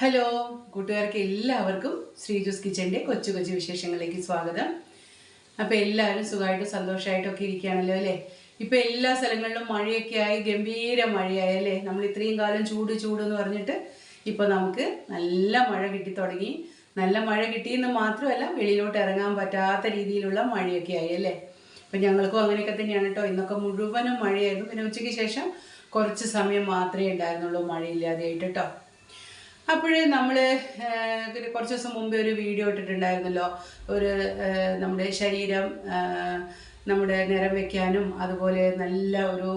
Hello കൂട്ടുകാർക്ക് എല്ലാവർക്കും ശ്രീജുസ് കിച്ചന്റെ കൊച്ചു കൊച്ചു വിശേഷങ്ങളിലേക്ക് സ്വാഗതം. അപ്പോൾ എല്ലാവരും സുഖമായിട്ടും സന്തോഷമായിട്ടൊക്കെ ഇരിക്കുകയാണല്ലോ അല്ലേ? ഇപ്പോൾ എല്ലാ സ്ഥലങ്ങളിലും മഴയൊക്കെ ആയി ഗംഭീര മഴയായി അല്ലേ? നമ്മൾ ഇത്രയും കാലം ചൂട് ചൂട് എന്ന് പറഞ്ഞിട്ട് ഇപ്പോൾ നമുക്ക് നല്ല മഴ കിട്ടി തുടങ്ങി. നല്ല മഴ കിട്ടിയെന്ന് മാത്രമല്ല വെളിയിലോട്ട് ഇറങ്ങാൻ പറ്റാത്ത രീതിയിലുള്ള മഴയൊക്കെ ആയി അല്ലേ? അപ്പം ഞങ്ങൾക്കും അങ്ങനെയൊക്കെ തന്നെയാണ് കേട്ടോ ഇന്നൊക്കെ മുഴുവനും മഴയായിരുന്നു. പിന്നെ ഉച്ചയ്ക്ക് ശേഷം കുറച്ച് സമയം മാത്രമേ ഉണ്ടായിരുന്നുള്ളൂ മഴയില്ലാതെയായിട്ട് കേട്ടോ അപ്പോഴേ നമ്മൾ പിന്നെ കുറച്ച് ദിവസം മുമ്പേ ഒരു വീഡിയോ ഇട്ടിട്ടുണ്ടായിരുന്നല്ലോ. ഒരു നമ്മുടെ ശരീരം നമ്മുടെ നിറം വയ്ക്കാനും അതുപോലെ നല്ല ഒരു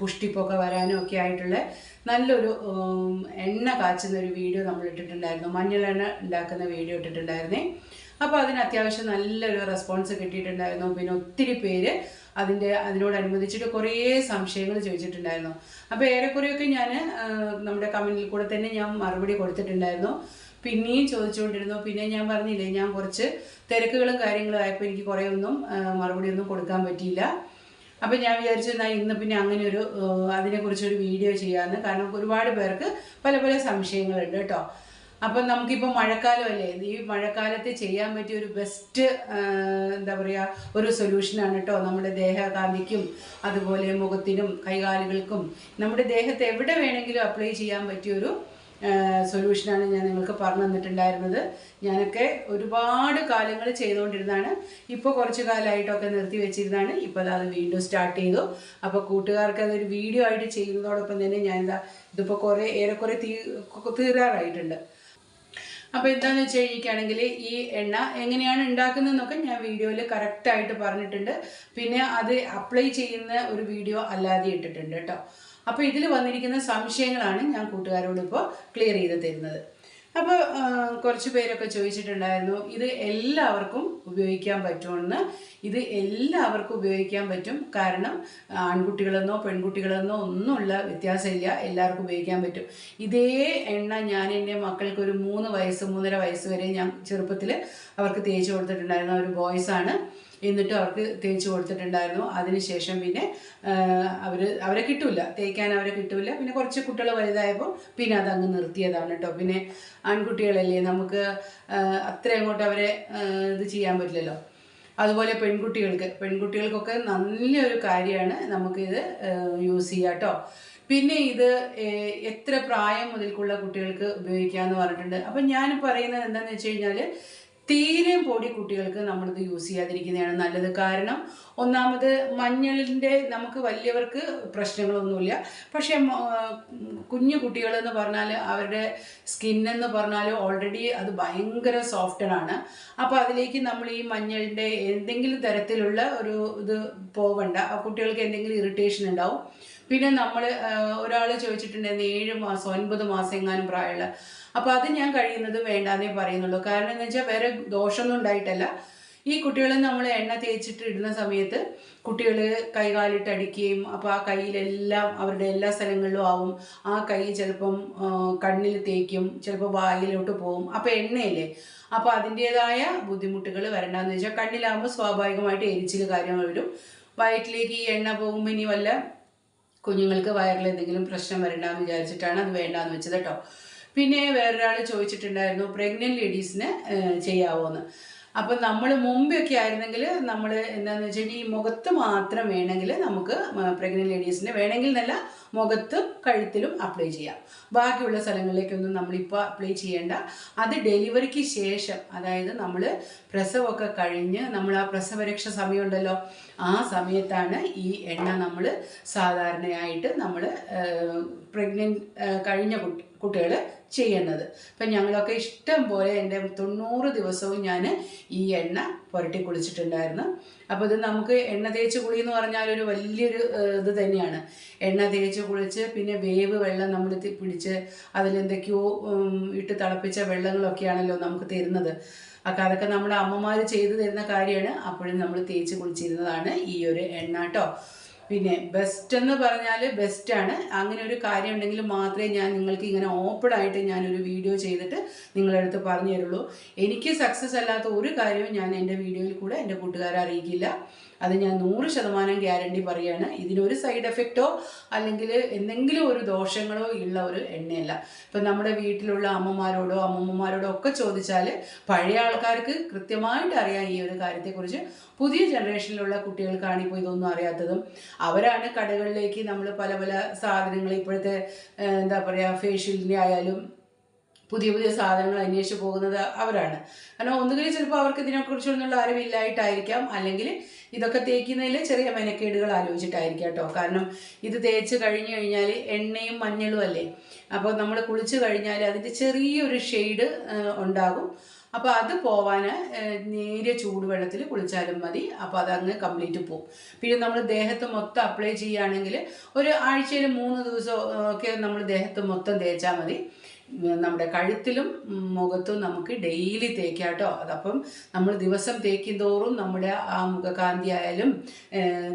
പുഷ്ടിപ്പൊക്കെ വരാനും ഒക്കെ ആയിട്ടുള്ള നല്ലൊരു എണ്ണ കാച്ചുന്ന ഒരു വീഡിയോ നമ്മൾ ഇട്ടിട്ടുണ്ടായിരുന്നു. മഞ്ഞളെണ്ണ ഉണ്ടാക്കുന്ന വീഡിയോ ഇട്ടിട്ടുണ്ടായിരുന്നേ. അപ്പോൾ അതിന് അത്യാവശ്യം നല്ലൊരു റെസ്പോൺസ് കിട്ടിയിട്ടുണ്ടായിരുന്നു. പിന്നെ ഒത്തിരി പേര് അതിന്റെ അതിനോടനുബന്ധിച്ചിട്ട് കുറേ സംശയങ്ങൾ ചോദിച്ചിട്ടുണ്ടായിരുന്നു. അപ്പോൾ ഏറെക്കുറെയൊക്കെ ഞാൻ നമ്മുടെ കമന്റിൽ കൂടെ തന്നെ ഞാൻ മറുപടി കൊടുത്തിട്ടുണ്ടായിരുന്നു. പിന്നെയും ചോദിച്ചുകൊണ്ടിരുന്നു. പിന്നെ ഞാൻ പറഞ്ഞില്ലേ ഞാൻ കുറച്ച് തിരക്കുകളും കാര്യങ്ങളും ആയപ്പോൾ എനിക്ക് കുറേ ഒന്നും മറുപടി ഒന്നും കൊടുക്കാൻ പറ്റിയില്ല. അപ്പം ഞാൻ വിചാരിച്ചു എന്നാൽ ഇന്ന് പിന്നെ അങ്ങനെ ഒരു അതിനെക്കുറിച്ചൊരു വീഡിയോ ചെയ്യാമെന്ന് കാരണം ഒരുപാട് പേർക്ക് പല പല സംശയങ്ങളുണ്ട് കേട്ടോ. അപ്പം നമുക്കിപ്പോൾ മഴക്കാലമല്ലേ? ഈ മഴക്കാലത്ത് ചെയ്യാൻ പറ്റിയ ഒരു ബെസ്റ്റ് എന്താ പറയുക ഒരു സൊല്യൂഷനാണ് കേട്ടോ നമ്മുടെ ദേഹകാന്തിക്കും അതുപോലെ മുഖത്തിനും കൈകാലുകൾക്കും. നമ്മുടെ ദേഹത്ത് എവിടെ വേണമെങ്കിലും അപ്ലൈ ചെയ്യാൻ പറ്റിയൊരു സൊല്യൂഷനാണ് ഞാൻ നിങ്ങൾക്ക് പറഞ്ഞു തന്നിട്ടുണ്ടായിരുന്നത്. ഞാനൊക്കെ ഒരുപാട് കാലങ്ങൾ ചെയ്തുകൊണ്ടിരുന്നതാണ്. ഇപ്പോൾ കുറച്ച് കാലമായിട്ടൊക്കെ നിർത്തി വെച്ചിരുന്നതാണ്. ഇപ്പോൾ അത് വീണ്ടും സ്റ്റാർട്ട് ചെയ്തു. അപ്പോൾ കൂട്ടുകാർക്ക് അതൊരു വീഡിയോ ആയിട്ട് ചെയ്യുന്നതോടൊപ്പം തന്നെ ഞാൻ എന്താ ഇതിപ്പോൾ കുറേ ഏറെക്കുറെ തീ തീരാറായിട്ടുണ്ട്. അപ്പോൾ എന്താണെന്ന് വെച്ച് കഴിഞ്ഞിരിക്കുകയാണെങ്കിൽ ഈ എണ്ണ എങ്ങനെയാണ് ഉണ്ടാക്കുന്നതെന്നൊക്കെ ഞാൻ വീഡിയോയിൽ കറക്റ്റായിട്ട് പറഞ്ഞിട്ടുണ്ട്. പിന്നെ അത് അപ്ലൈ ചെയ്യുന്ന ഒരു വീഡിയോ അല്ലാതെ ഇട്ടിട്ടുണ്ട് കേട്ടോ. അപ്പോൾ ഇതിൽ വന്നിരിക്കുന്ന സംശയങ്ങളാണ് ഞാൻ കൂട്ടുകാരോട് ഇപ്പോൾ ക്ലിയർ ചെയ്ത് തരുന്നത്. അപ്പോൾ കുറച്ച് പേരൊക്കെ ചോദിച്ചിട്ടുണ്ടായിരുന്നു ഇത് എല്ലാവർക്കും ഉപയോഗിക്കാൻ പറ്റുമെന്ന്. ഇത് എല്ലാവർക്കും ഉപയോഗിക്കാൻ പറ്റും. കാരണം ആൺകുട്ടികളെന്നോ പെൺകുട്ടികളെന്നോ ഒന്നുമുള്ള വ്യത്യാസമില്ല. എല്ലാവർക്കും ഉപയോഗിക്കാൻ പറ്റും. ഇതേ എണ്ണ ഞാൻ എന്റെ മക്കൾക്ക് ഒരു മൂന്ന് വയസ്സ് മൂന്നര വയസ്സ് വരെ ഞാൻ ചെറുപ്പത്തിൽ അവർക്ക് തേച്ച് കൊടുത്തിട്ടുണ്ടായിരുന്ന ഒരു ബോയ്സാണ്. എന്നിട്ട് അവർക്ക് തേച്ച് കൊടുത്തിട്ടുണ്ടായിരുന്നു. അതിനുശേഷം പിന്നെ അവർ അവരെ കിട്ടൂല. തേക്കാൻ അവരെ കിട്ടൂല. പിന്നെ കുറച്ച് കുട്ടികൾ വലുതായപ്പോൾ പിന്നെ അതങ്ങ് നിർത്തിയതാണ് കേട്ടോ പിന്നെ ആൺകുട്ടികളല്ലേ നമുക്ക് അത്ര അങ്ങോട്ട് അവരെ ഇത് ചെയ്യാൻ പറ്റില്ലല്ലോ. അതുപോലെ പെൺകുട്ടികൾക്ക് പെൺകുട്ടികൾക്കൊക്കെ നല്ലൊരു കാര്യമാണ് നമുക്കിത് യൂസ് ചെയ്യാം കേട്ടോ പിന്നെ ഇത് എത്ര പ്രായം മുതൽക്കുള്ള കുട്ടികൾക്ക് ഉപയോഗിക്കാമെന്ന് പറഞ്ഞിട്ടുണ്ട്. അപ്പം ഞാൻ പറയുന്നത് എന്താണെന്ന് വെച്ച് കഴിഞ്ഞാൽ തീരെ പൊടി കുട്ടികൾക്ക് നമ്മളിത് യൂസ് ചെയ്യാതിരിക്കുന്നതാണ് നല്ലത്. കാരണം ഒന്നാമത് മഞ്ഞളിന്റെ നമുക്ക് വലിയവർക്ക് പ്രശ്നങ്ങളൊന്നുമില്ല. പക്ഷേ കുഞ്ഞു കുട്ടികളെന്ന് പറഞ്ഞാൽ അവരുടെ സ്കിന്നെന്ന് പറഞ്ഞാൽ ഓൾറെഡി അത് ഭയങ്കര സോഫ്റ്റഡാണ് അപ്പോൾ അതിലേക്ക് നമ്മൾ ഈ മഞ്ഞളിന്റെ എന്തെങ്കിലും തരത്തിലുള്ള ഒരു ഇത് പോവണ്ട. ആ കുട്ടികൾക്ക് എന്തെങ്കിലും ഇറിറ്റേഷൻ ഉണ്ടാവും. പിന്നെ നമ്മൾ ഒരാൾ ചോദിച്ചിട്ടുണ്ടായിരുന്നു ഏഴ് മാസം ഒൻപത് മാസം എങ്ങാനും പ്രായമുള്ള അപ്പോൾ അത് ഞാൻ കഴിയുന്നത് വേണ്ടാന്നേ പറയുന്നുള്ളൂ. കാരണം എന്ന് വെച്ചാൽ വേറെ ദോഷമൊന്നും ഉണ്ടായിട്ടല്ല. ഈ കുട്ടികളെ നമ്മൾ എണ്ണ തേച്ചിട്ട് ഇടുന്ന സമയത്ത് കുട്ടികൾ കൈകാലിട്ട് അടിക്കുകയും അപ്പോൾ ആ കയ്യിലെല്ലാം അവരുടെ എല്ലാ സ്ഥലങ്ങളിലും ആവും. ആ കൈ ചിലപ്പം കണ്ണിൽ തേക്കും ചിലപ്പോൾ വായിലോട്ട് പോകും അപ്പോൾ എണ്ണയില്ലേ? അപ്പോൾ അതിന്റേതായ ബുദ്ധിമുട്ടുകൾ വരണ്ടെന്ന് വെച്ചാൽ കണ്ണിലാകുമ്പോൾ സ്വാഭാവികമായിട്ട് എരിച്ചിൽ കാര്യങ്ങൾ വരും. വയറ്റിലേക്ക് ഈ എണ്ണ പോകുമ്പോൾ ഇനി വല്ല കുഞ്ഞുങ്ങൾക്ക് വയറിൽ എന്തെങ്കിലും പ്രശ്നം വരണ്ടെന്ന് വിചാരിച്ചിട്ടാണ് അത് വേണ്ടാന്ന് വെച്ചത് കേട്ടോ. പിന്നെ വേറൊരാൾ ചോദിച്ചിട്ടുണ്ടായിരുന്നു പ്രഗ്നന്റ് ലേഡീസിന് ചെയ്യാവോ എന്ന് അപ്പം നമ്മൾ മുമ്പൊക്കെ ആയിരുന്നെങ്കിൽ നമ്മൾ എന്താണെന്ന് വെച്ചാൽ ഈ മുഖത്ത് മാത്രം വേണമെങ്കിൽ നമുക്ക് പ്രഗ്നന്റ് ലേഡീസിന് വേണമെങ്കിൽ നല്ല മുഖത്തും കഴുത്തിലും അപ്ലൈ ചെയ്യാം. ബാക്കിയുള്ള സ്ഥലങ്ങളിലേക്കൊന്നും നമ്മളിപ്പോൾ അപ്ലൈ ചെയ്യേണ്ട. അത് ഡെലിവറിക്ക് ശേഷം അതായത് നമ്മൾ പ്രസവമൊക്കെ കഴിഞ്ഞ് നമ്മൾ ആ പ്രസവരക്ഷ സമയമുണ്ടല്ലോ ആ സമയത്താണ് ഈ എണ്ണ നമ്മൾ സാധാരണയായിട്ട് നമ്മൾ പ്രഗ്നൻ കഴിഞ്ഞ കുട്ടി കുട്ടികൾ ചെയ്യുന്നത്. അപ്പം ഞങ്ങളൊക്കെ ഇഷ്ടം പോലെ എന്റെ തൊണ്ണൂറ് ദിവസവും ഞാൻ ഈ എണ്ണ പുരട്ടി കുളിച്ചിട്ടുണ്ടായിരുന്നു. അപ്പോൾ ഇത് നമുക്ക് എണ്ണ തേച്ച് കുളി എന്ന് പറഞ്ഞാൽ ഒരു വലിയൊരു ഇത് തന്നെയാണ്. എണ്ണ തേച്ച് കുളിച്ച് പിന്നെ വേവ് വെള്ളം നമ്മൾ പിടിച്ച് അതിലെന്തൊക്കെയോ ഇട്ട് തിളപ്പിച്ച വെള്ളങ്ങളൊക്കെയാണല്ലോ നമുക്ക് തരുന്നത്. അപ്പം അതൊക്കെ നമ്മുടെ അമ്മമാർ ചെയ്തു തരുന്ന കാര്യമാണ്. അപ്പോഴും നമ്മൾ തേച്ച് കുളിച്ചിരുന്നതാണ് ഈ ഒരു എണ്ണ കേട്ടോ. പിന്നെ ബെസ്റ്റ് എന്ന് പറഞ്ഞാൽ ബെസ്റ്റാണ് അങ്ങനെ ഒരു കാര്യം ഉണ്ടെങ്കിൽ മാത്രമേ ഞാൻ നിങ്ങൾക്ക് ഇങ്ങനെ ഓപ്പൺ ആയിട്ട് ഞാനൊരു വീഡിയോ ചെയ്തിട്ട് നിങ്ങളുടെ അടുത്ത് പറഞ്ഞു തരുള്ളൂ. എനിക്ക് സക്സസ് അല്ലാത്ത ഒരു കാര്യവും ഞാൻ എന്റെ വീഡിയോയിൽ കൂടെ എന്റെ കൂട്ടുകാരെ അറിയിക്കില്ല. അത് ഞാൻ നൂറ് ശതമാനം ഗ്യാരണ്ടി പറയുകയാണ് ഇതിനൊരു സൈഡ് എഫക്റ്റോ അല്ലെങ്കിൽ എന്തെങ്കിലും ഒരു ദോഷങ്ങളോ ഉള്ള ഒരു എണ്ണയല്ല. ഇപ്പം നമ്മുടെ വീട്ടിലുള്ള അമ്മമാരോടോ അമ്മമ്മമാരോടോ ഒക്കെ ചോദിച്ചാൽ പഴയ ആൾക്കാർക്ക് കൃത്യമായിട്ട് അറിയാം ഈ ഒരു കാര്യത്തെക്കുറിച്ച്. പുതിയ ജനറേഷനിലുള്ള കുട്ടികൾക്കാണ് ഇപ്പോൾ ഇതൊന്നും അറിയാത്തതും. അവരാണ് കടകളിലേക്ക് നമ്മൾ പല പല സാധനങ്ങൾ ഇപ്പോഴത്തെ എന്താ പറയുക ഫേഷ്യലിന്റെ ആയാലും പുതിയ പുതിയ സാധനങ്ങൾ അന്വേഷിച്ച് പോകുന്നത് അവരാണ്. കാരണം ഒന്നുകിൽ ചിലപ്പോൾ അവർക്ക് ഇതിനെക്കുറിച്ചൊന്നുള്ള അറിവില്ലായിട്ടായിരിക്കാം. അല്ലെങ്കിൽ ഇതൊക്കെ തേക്കുന്നതിൽ ചെറിയ മെനക്കേടുകൾ ആലോചിച്ചിട്ടായിരിക്കാം കേട്ടോ കാരണം ഇത് തേച്ച് കഴിഞ്ഞു കഴിഞ്ഞാൽ എണ്ണയും മഞ്ഞളും അല്ലേ? അപ്പോൾ നമ്മൾ കുളിച്ച് കഴിഞ്ഞാൽ അതിന്റെ ചെറിയൊരു ഷെയ്ഡ് ഉണ്ടാകും. അപ്പോൾ അത് പോവാൻ നേരിയ ചൂടുവെള്ളത്തിൽ കുളിച്ചാലും മതി. അപ്പോൾ അതങ്ങ് കംപ്ലീറ്റ് പോകും പിന്നെ നമ്മൾ ദേഹത്ത് മൊത്തം അപ്ലൈ ചെയ്യുകയാണെങ്കിൽ ഒരു ആഴ്ചയിൽ മൂന്ന് ദിവസം ഒക്കെ നമ്മൾ ദേഹത്ത് മൊത്തം തേച്ചാൽ മതി. നമ്മുടെ കഴുത്തിലും മുഖത്തും നമുക്ക് ഡെയിലി തേക്കാട്ടോ കേട്ടോ. അതപ്പം നമ്മൾ ദിവസം തേക്കും തോറും നമ്മുടെ ആ മുഖകാന്തി ആയാലും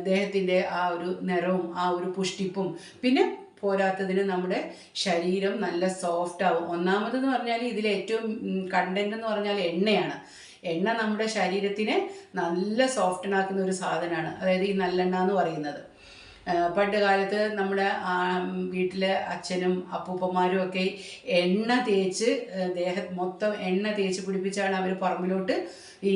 ദേഹത്തിന്റെ ആ ഒരു നിറവും ആ ഒരു പുഷ്ടിപ്പും. പിന്നെ പോരാത്തതിന് നമ്മുടെ ശരീരം നല്ല സോഫ്റ്റ് ആവും. ഒന്നാമതെന്ന് പറഞ്ഞാൽ ഇതിൽ ഏറ്റവും കണ്ടന്റ് എന്ന് പറഞ്ഞാൽ എണ്ണയാണ്. എണ്ണ നമ്മുടെ ശരീരത്തിനെ നല്ല സോഫ്റ്റനാക്കുന്ന ഒരു സാധനമാണ്. അതായത് ഈ നല്ലെണ്ണ എന്ന് പറയുന്നത്. പണ്ട് കാലത്ത് നമ്മുടെ വീട്ടിലെ അച്ഛനും അപ്പൂപ്പന്മാരും ഒക്കെ എണ്ണ തേച്ച് ദേഹ മൊത്തം എണ്ണ തേച്ച് പിടിപ്പിച്ചാണ് അവർ പറമ്പിലോട്ട് ഈ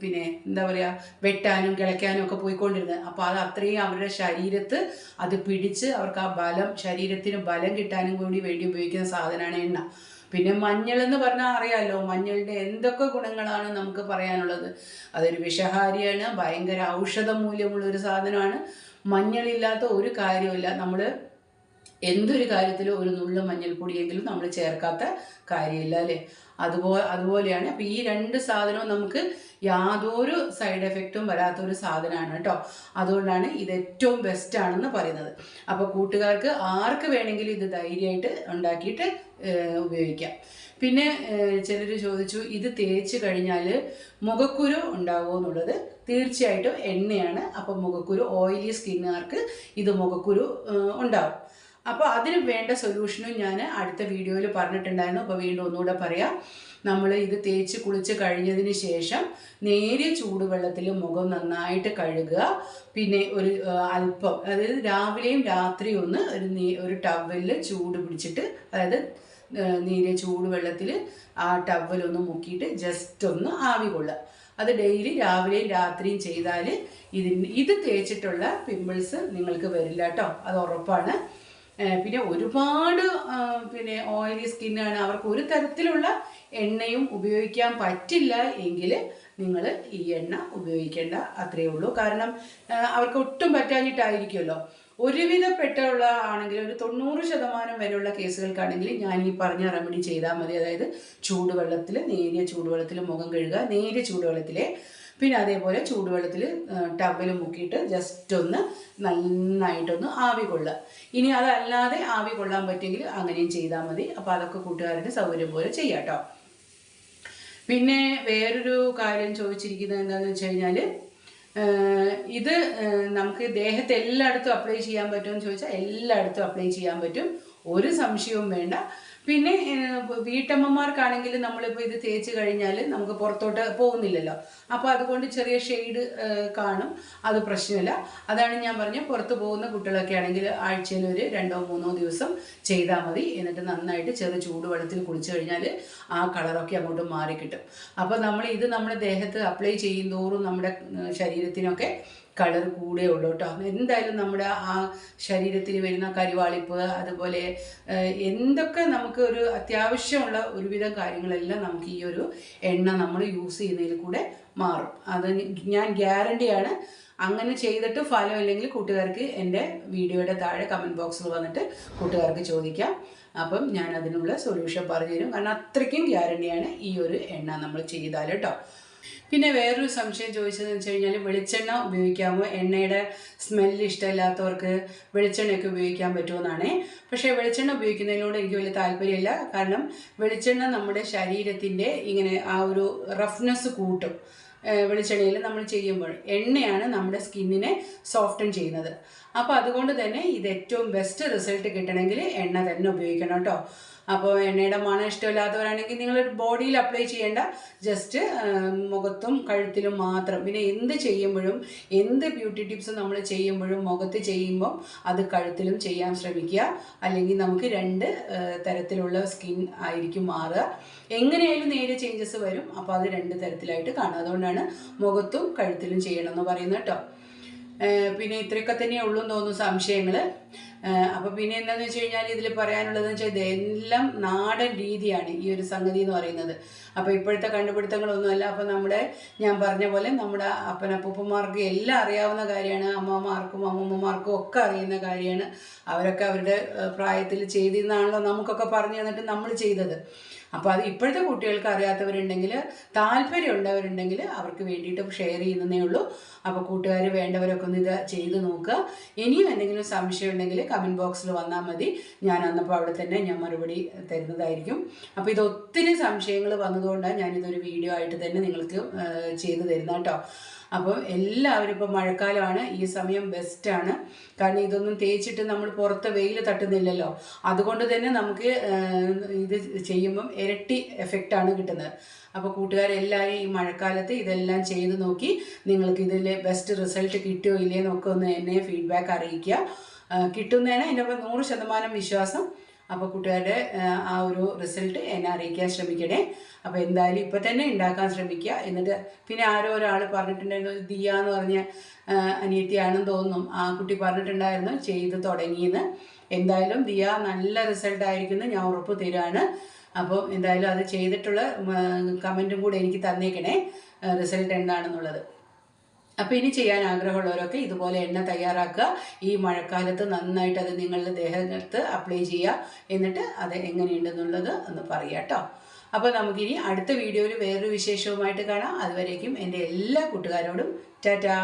പിന്നെ എന്താ പറയുക വെട്ടാനും കിളയ്ക്കാനും ഒക്കെ പോയിക്കൊണ്ടിരുന്നത്. അപ്പോൾ അത് അത്രയും അവരുടെ ശരീരത്ത് അത് പിടിച്ച് അവർക്ക് ആ ബലം ശരീരത്തിന് ബലം കിട്ടാനും കൂടി വേണ്ടി ഉപയോഗിക്കുന്ന സാധനമാണ് എണ്ണ. പിന്നെ മഞ്ഞൾ എന്ന് പറഞ്ഞാൽ അറിയാമല്ലോ മഞ്ഞളുടെ എന്തൊക്കെ ഗുണങ്ങളാണ് നമുക്ക് പറയാനുള്ളത്. അതൊരു വിഷഹാരിയാണ് ഭയങ്കര ഔഷധ മൂല്യമുള്ള ഒരു സാധനമാണ്. മഞ്ഞളില്ലാത്ത ഒരു കാര്യമില്ല നമ്മൾ എന്തൊരു കാര്യത്തിലും ഒരു നുള്ളു മഞ്ഞൾപ്പൊടിയെങ്കിലും നമ്മൾ ചേർക്കാത്ത കാര്യമില്ല അല്ലേ? അതുപോലെ അതുപോലെയാണ് അപ്പോൾ ഈ രണ്ട് സാധനവും നമുക്ക് യാതൊരു സൈഡ് എഫക്റ്റും വരാത്ത ഒരു സാധനമാണ് കേട്ടോ. അതുകൊണ്ടാണ് ഇത് ഏറ്റവും ബെസ്റ്റ് ആണെന്ന് പറയുന്നത്. അപ്പോൾ കൂട്ടുകാർക്ക് ആർക്ക് വേണമെങ്കിലും ഇത് ധൈര്യമായിട്ട് ഉണ്ടാക്കിയിട്ട് ഉപയോഗിക്കാം. പിന്നെ ചിലർ ചോദിച്ചു ഇത് തേച്ച് കഴിഞ്ഞാൽ മുഖക്കുരു ഉണ്ടാവുമോ എന്നുള്ളത്. തീർച്ചയായിട്ടും എണ്ണയാണ്. അപ്പോൾ മുഖക്കുരു ഓയിലി സ്കിന്നുകാർക്ക് ഇത് മുഖക്കുരു ഉണ്ടാവും. അപ്പോൾ അതിന് വേണ്ട സൊല്യൂഷനും ഞാൻ അടുത്ത വീഡിയോയിൽ പറഞ്ഞിട്ടുണ്ടായിരുന്നു. അപ്പോൾ വീണ്ടും ഒന്നുകൂടെ പറയാം. നമ്മൾ ഇത് തേച്ച് കുളിച്ച് കഴിഞ്ഞതിന് ശേഷം നേരിയ ചൂടുവെള്ളത്തിൽ മുഖം നന്നായിട്ട് കഴുകുക. പിന്നെ ഒരു അല്പം അതായത് രാവിലെയും രാത്രിയും ഒന്ന് ഒരു ഒരു ടവലിൽ ചൂട് പിടിച്ചിട്ട് അതായത് ആ, നേരിയ ചൂടുവെള്ളത്തിൽ ആ ടവലൊന്ന് മുക്കിയിട്ട് ജസ്റ്റ് ഒന്ന് ആവി കൊള്ളുക. അത് ഡെയിലി രാവിലെയും രാത്രിയും ചെയ്താൽ ഇതിന് ഇത് തേച്ചിട്ടുള്ള പിമ്പിൾസ് നിങ്ങൾക്ക് വരില്ല കേട്ടോ അത് ഉറപ്പാണ്. പിന്നെ ഒരുപാട് പിന്നെ ഓയിലി സ്കിന്നാണ് അവർക്ക് ഒരു തരത്തിലുള്ള എണ്ണയും ഉപയോഗിക്കാൻ പറ്റില്ല എങ്കിൽ നിങ്ങൾ ഈ എണ്ണ ഉപയോഗിക്കേണ്ട അത്രയേ ഉള്ളൂ. കാരണം അവർക്ക് ഒട്ടും പറ്റാഞ്ഞിട്ടായിരിക്കുമല്ലോ. ഒരുവിധപ്പെട്ടുള്ള ആണെങ്കിൽ ഒരു തൊണ്ണൂറ് ശതമാനം വരെയുള്ള കേസുകൾക്കാണെങ്കിൽ ഞാൻ ഈ പറഞ്ഞ റെമഡി ചെയ്താൽ മതി. അതായത് ചൂടുവെള്ളത്തിൽ നേരിയ ചൂടുവെള്ളത്തിൽ മുഖം കഴുകുക നേരിയ ചൂടുവെള്ളത്തിലെ പിന്നെ അതേപോലെ ചൂടുവെള്ളത്തിൽ ടബിൽ മുക്കിയിട്ട് ജസ്റ്റ് ഒന്ന് നന്നായിട്ടൊന്ന് ആവി കൊള്ളുക. ഇനി അതല്ലാതെ ആവി കൊള്ളാൻ പറ്റുമെങ്കിൽ അങ്ങനെയും ചെയ്താൽ മതി. അപ്പോൾ അതൊക്കെ കൂട്ടുകാരുടെ സൗകര്യം പോലെ ചെയ്യാം പിന്നെ വേറൊരു കാര്യം ചോദിച്ചിരിക്കുന്നത് എന്താണെന്ന് വെച്ച് കഴിഞ്ഞാൽ ഇത് നമുക്ക് ദേഹത്തെ എല്ലായിടത്തും അപ്ലൈ ചെയ്യാൻ പറ്റുമെന്ന് ചോദിച്ചാൽ എല്ലായിടത്തും അപ്ലൈ ചെയ്യാൻ പറ്റും. ഒരു സംശയവും വേണ്ട. പിന്നെ വീട്ടമ്മമാർക്കാണെങ്കിൽ നമ്മളിപ്പോൾ ഇത് തേച്ച് കഴിഞ്ഞാൽ നമുക്ക് പുറത്തോട്ട് പോകുന്നില്ലല്ലോ. അപ്പോൾ അതുകൊണ്ട് ചെറിയ ഷെയ്ഡ് കാണും. അത് പ്രശ്നമില്ല. അതാണ് ഞാൻ പറഞ്ഞ പുറത്ത് പോകുന്ന കുട്ടികളൊക്കെ ആണെങ്കിൽ ആഴ്ചയിൽ ഒരു രണ്ടോ മൂന്നോ ദിവസം ചെയ്താൽ മതി. എന്നിട്ട് നന്നായിട്ട് ചെറു ചൂടുവെള്ളത്തിൽ കുളിച്ചു കഴിഞ്ഞാൽ ആ കളറൊക്കെ അങ്ങോട്ട് മാറിക്കിട്ടും. അപ്പോൾ നമ്മൾ ഇത് നമ്മുടെ ദേഹത്ത് അപ്ലൈ ചെയ്യും തോറും നമ്മുടെ ശരീരത്തിനൊക്കെ കളർ കൂടെ ഉള്ളൂ കേട്ടോ. എന്തായാലും നമ്മുടെ ആ ശരീരത്തിൽ വരുന്ന കരിവാളിപ്പ് അതുപോലെ എന്തൊക്കെ നമുക്ക് ഒരു അത്യാവശ്യമുള്ള ഒരുവിധം കാര്യങ്ങളെല്ലാം നമുക്ക് ഈ ഒരു എണ്ണ നമ്മൾ യൂസ് ചെയ്യുന്നതിൽ കൂടെ മാറും. അത് ഞാൻ ഗ്യാരണ്ടിയാണ് അങ്ങനെ ചെയ്തിട്ട് ഫലം ഇല്ലെങ്കിൽ കൂട്ടുകാർക്ക് എന്റെ വീഡിയോയുടെ താഴെ കമന്റ് ബോക്സിൽ വന്നിട്ട് കൂട്ടുകാർക്ക് ചോദിക്കാം. അപ്പം ഞാൻ അതിനുള്ള സൊല്യൂഷൻ പറഞ്ഞു തരും. കാരണം അത്രയ്ക്കും ഗ്യാരണ്ടിയാണ് ഈ ഒരു എണ്ണ നമ്മൾ ചെയ്താൽ കേട്ടോ. പിന്നെ വേറൊരു സംശയം ചോദിച്ചതെന്ന് വെച്ച് കഴിഞ്ഞാൽ വെളിച്ചെണ്ണ ഉപയോഗിക്കാമോ? എണ്ണയുടെ സ്മെല്ല് ഇഷ്ടമില്ലാത്തവർക്ക് വെളിച്ചെണ്ണയൊക്കെ ഉപയോഗിക്കാൻ പറ്റുമെന്നാണ്. പക്ഷേ വെളിച്ചെണ്ണ ഉപയോഗിക്കുന്നതിനോട് എനിക്ക് വലിയ താല്പര്യമില്ല. കാരണം വെളിച്ചെണ്ണ നമ്മുടെ ശരീരത്തിന്റെ ഇങ്ങനെ ആ ഒരു റഫ്നെസ് കൂട്ടും. വെളിച്ചെണ്ണയിൽ നമ്മൾ ചെയ്യുമ്പോൾ എണ്ണയാണ് നമ്മുടെ സ്കിന്നിനെ സോഫ്റ്റൻ ചെയ്യുന്നത്. അപ്പോൾ അതുകൊണ്ട് തന്നെ ഇത് ഏറ്റവും ബെസ്റ്റ് റിസൾട്ട് കിട്ടണമെങ്കിൽ എണ്ണ തന്നെ ഉപയോഗിക്കണം കേട്ടോ. അപ്പോൾ എണ്ണയുടെ മണം ഇഷ്ടമില്ലാത്തവരാണെങ്കിൽ നിങ്ങൾ ബോഡിയിൽ അപ്ലൈ ചെയ്യേണ്ട ജസ്റ്റ് മുഖത്തും കഴുത്തിലും മാത്രം. പിന്നെ എന്ത് ചെയ്യുമ്പോഴും എന്ത് ബ്യൂട്ടി ടിപ്സ് നമ്മൾ ചെയ്യുമ്പോഴും മുഖത്ത് ചെയ്യുമ്പോൾ അത് കഴുത്തിലും ചെയ്യാൻ ശ്രമിക്കുക. അല്ലെങ്കിൽ നമുക്ക് രണ്ട് തരത്തിലുള്ള സ്കിൻ ആയിരിക്കും മാറുക. എങ്ങനെയായാലും നേരെ ചേഞ്ചസ് വരും. അപ്പോൾ അത് രണ്ട് തരത്തിലായിട്ട് കാണും അതുകൊണ്ടാണ് മുഖത്തും കഴുത്തിലും ചെയ്യണമെന്ന് പറയുന്നത് കേട്ടോ. പിന്നെ ഇത്രയൊക്കെ തന്നെ ഉള്ളൂ തോന്നുന്നു സംശയങ്ങൾ അപ്പോൾ പിന്നെ എന്താണെന്ന് വെച്ച് കഴിഞ്ഞാൽ ഇതിൽ പറയാനുള്ളതെന്ന് വെച്ചാൽ ഇതെല്ലാം നാടൻ രീതിയാണ് ഈ ഒരു സംഗതി എന്ന് പറയുന്നത്. അപ്പോൾ ഇപ്പോഴത്തെ കണ്ടുപിടുത്തങ്ങളൊന്നുമല്ല. അപ്പോൾ നമ്മുടെ ഞാൻ പറഞ്ഞ പോലെ നമ്മുടെ അപ്പനപ്പൂപ്പന്മാർക്ക് എല്ലാം അറിയാവുന്ന കാര്യമാണ്. അമ്മമാർക്കും അമ്മൂമ്മമാർക്കും ഒക്കെ അറിയുന്ന കാര്യമാണ്. അവരൊക്കെ അവരുടെ പ്രായത്തിൽ ചെയ്തിരുന്നാണല്ലോ നമുക്കൊക്കെ പറഞ്ഞു തന്നിട്ട് നമ്മൾ ചെയ്തത്. അപ്പോൾ അത് ഇപ്പോഴത്തെ കുട്ടികൾക്ക് അറിയാത്തവരുണ്ടെങ്കിൽ താല്പര്യം ഉള്ളവരുണ്ടെങ്കിൽ അവർക്ക് വേണ്ടിയിട്ട് ഷെയർ ചെയ്യുന്നതേ ഉള്ളൂ. അപ്പോൾ കൂട്ടുകാർ വേണ്ടവരൊക്കെ ഒന്ന് ഇത് ചെയ്ത് നോക്കുക. ഇനിയും എന്തെങ്കിലും സംശയം ഉണ്ടെങ്കിൽ കമന്റ് ബോക്സിൽ വന്നാൽ മതി. ഞാൻ അന്നപ്പോൾ അവിടെ തന്നെ ഞാൻ മറുപടി തരുന്നതായിരിക്കും. അപ്പോൾ ഇത് ഒത്തിരി സംശയങ്ങൾ വന്നതുകൊണ്ടാണ് ഞാനിതൊരു വീഡിയോ ആയിട്ട് തന്നെ നിങ്ങൾക്ക് ചെയ്തു തരുന്നത് കേട്ടോ. അപ്പോൾ എല്ലാവരും ഇപ്പോൾ മഴക്കാലമാണ് ഈ സമയം ബെസ്റ്റാണ് കാരണം ഇതൊന്നും തേച്ചിട്ട് നമ്മൾ പുറത്ത് വെയിൽ തട്ടുന്നില്ലല്ലോ. അതുകൊണ്ട് തന്നെ നമുക്ക് ഇത് ചെയ്യുമ്പം ഇരട്ടി എഫക്റ്റാണ് കിട്ടുന്നത്. അപ്പോൾ കൂട്ടുകാരെല്ലാവരും ഈ മഴക്കാലത്ത് ഇതെല്ലാം ചെയ്ത് നോക്കി നിങ്ങൾക്ക് ഇതിൽ ബെസ്റ്റ് റിസൾട്ട് കിട്ടിയോ ഇല്ലേ എന്നൊക്കെ ഒന്ന് എന്നെ ഫീഡ്ബാക്ക് അറിയിക്കുക. കിട്ടുന്നതിന് ഒപ്പം നൂറ് ശതമാനം വിശ്വാസം അപ്പോൾ കൂട്ടുകാരുടെ ആ, ഒരു റിസൾട്ട് എന്നെ അറിയിക്കാൻ ശ്രമിക്കണേ. അപ്പോൾ എന്തായാലും ഇപ്പം തന്നെ ഉണ്ടാക്കാൻ ശ്രമിക്കുക എന്നിട്ട് പിന്നെ ആരോ ഒരാൾ പറഞ്ഞിട്ടുണ്ടായിരുന്നു ദിയ എന്ന് പറഞ്ഞ അനിയത്തിയാണെന്ന് തോന്നുന്നു. ആ കുട്ടി പറഞ്ഞിട്ടുണ്ടായിരുന്നു ചെയ്ത് തുടങ്ങിയെന്ന്. എന്തായാലും ദിയ നല്ല റിസൾട്ട് ആയിരിക്കുന്നു ഞാൻ ഉറപ്പ് തരാണ്. അപ്പോൾ എന്തായാലും അത് ചെയ്തിട്ടുള്ള കമന്റും കൂടെ എനിക്ക് തന്നേക്കണേ. റിസൾട്ട് എന്താണെന്നുള്ളത്. അപ്പോൾ ഇനി ചെയ്യാൻ ആഗ്രഹമുള്ളവരൊക്കെ ഇതുപോലെ എണ്ണ തയ്യാറാക്കുക. ഈ മഴക്കാലത്ത് നന്നായിട്ട് അത് നിങ്ങളുടെ ദേഹത്ത് അപ്ലൈ ചെയ്യുക. എന്നിട്ട് അത് എങ്ങനെയുണ്ടെന്നുള്ളത് ഒന്ന് പറയാം കേട്ടോ. അപ്പോൾ നമുക്കിനി അടുത്ത വീഡിയോയിൽ വേറൊരു വിശേഷവുമായിട്ട് കാണാം. അതുവരേക്കും എന്റെ എല്ലാ കൂട്ടുകാരോടും ടാറ്റാ.